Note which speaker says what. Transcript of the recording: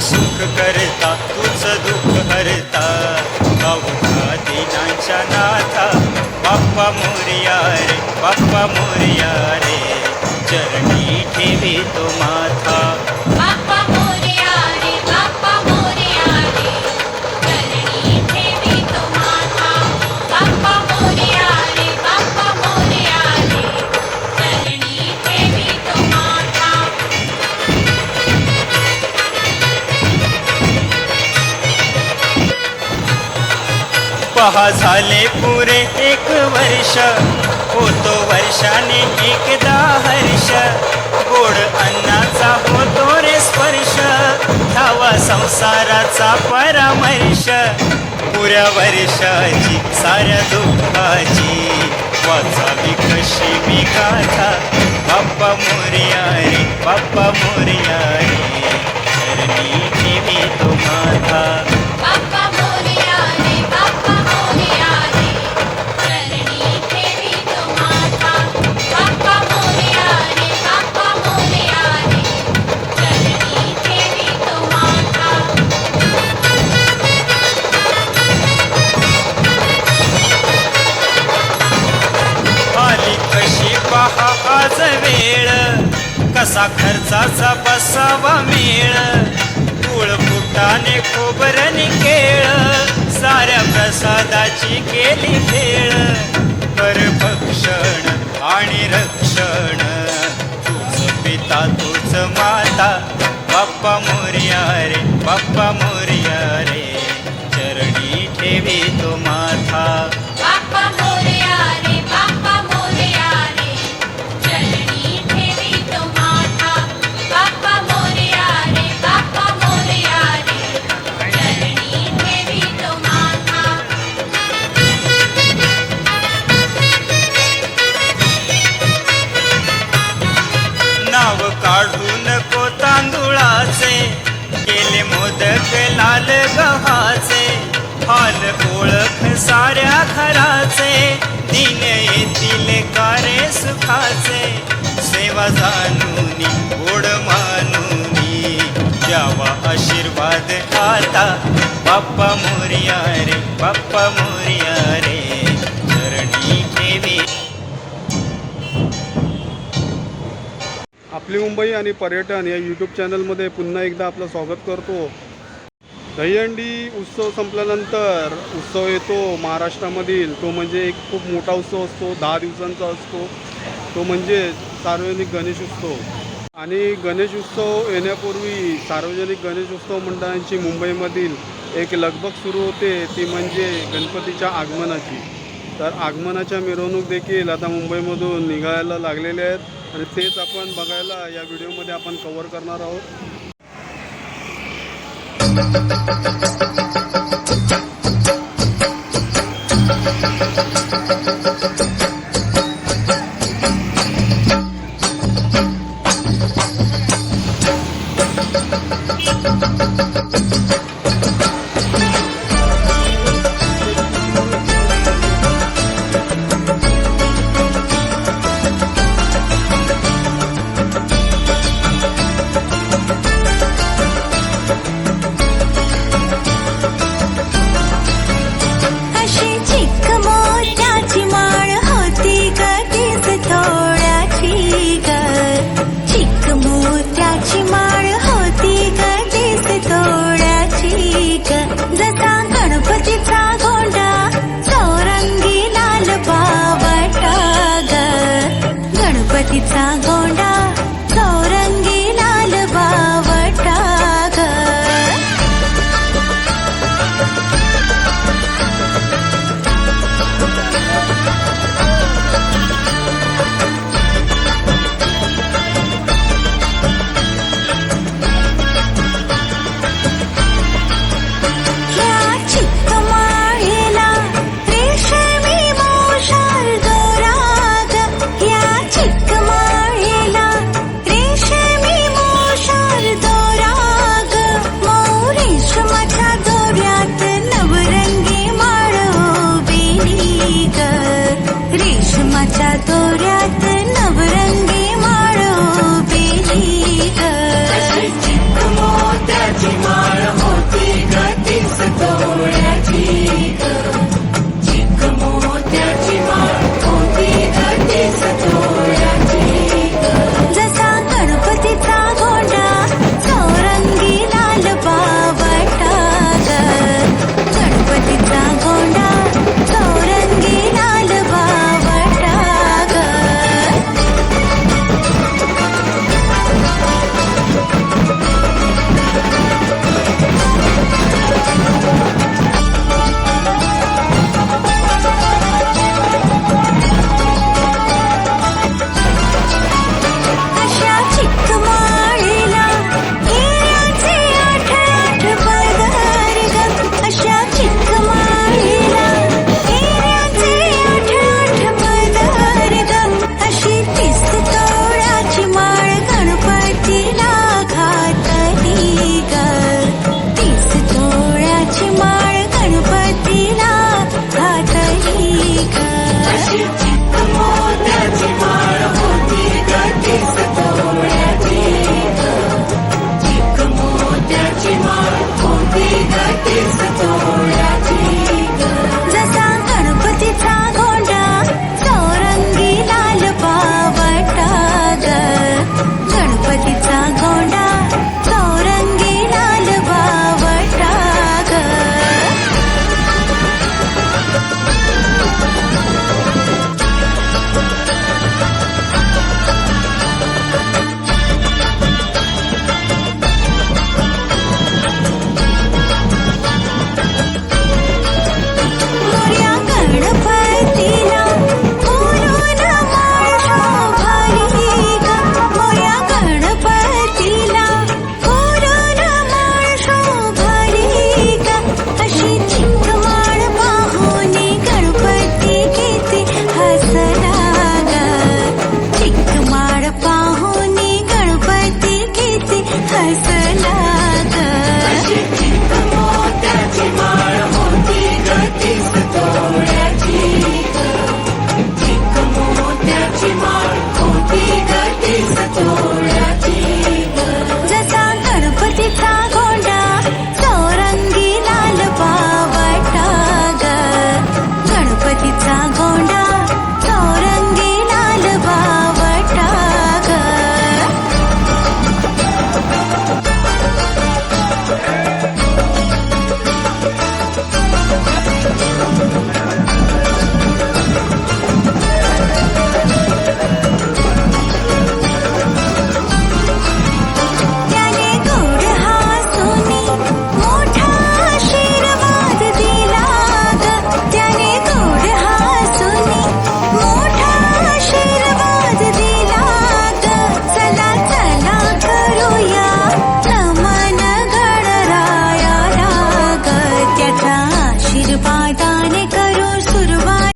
Speaker 1: सुख करता तुझ दुःख हरता. अवघा दिनांच्या नाथा. बाप्पा मोरिया रे बाप्पा मोरिया रे. चरणी ठेवी तो माथा. पहा झाले पुरे एक वर्ष. होतो वर्षाने एकदा हर्ष. गोड अन्नाचा होतो रे स्पर्श. धावा संसाराचा परामर्श. पुऱ्या वर्षाची साऱ्या दुःखाची. वाचावी कशी मी गाथा. बाप्पा मोरया रे बाप्पा मोरया रे. चरणी ठेवी तो माथा. पहा वेळ. कसा खर्चाचा बसावा मेळ. कुळ फुटाने खोबरने केळ. साऱ्या प्रसादाची केली खेळ परभक्षण आणि रक्षण. तुझ पिता तुझ माता. बाप्पा मोर्या रे बाप्पा मोरया. साऱ्या घराचे दिन येतील कारे सुखाचे. सेवा जाणूनी गोड मानूनी द्यावा आशीर्वाद आता. बाप्पा मोरिया रे बाप्पा मोरिया रे चरणी ठेवी.
Speaker 2: आपली मुंबई आणि पर्यटन या यूट्यूब चॅनलमध्ये पुन्हा एकदा आपलं स्वागत करतो. दहीहंडी उत्सव संपल्यानंतर उत्सव येतो महाराष्ट्रामधील. तो म्हणजे एक खूप मोठा उत्सव असतो दहा दिवसांचा असतो. तो म्हणजे सार्वजनिक गणेश उत्सव. आणि गणेश उत्सव येण्यापूर्वी सार्वजनिक गणेश उत्सव मंडळांची मुंबईमधील एक लगबग सुरू होते. ती म्हणजे गणपतीच्या आगमनाची. तर आगमनाच्या मिरवणूक देखील आता मुंबईमधून निघायला लागलेल्या आहेत. आणि तेच आपण बघायला या व्हिडिओमध्ये आपण कव्हर करणार आहोत.
Speaker 3: Thank historia.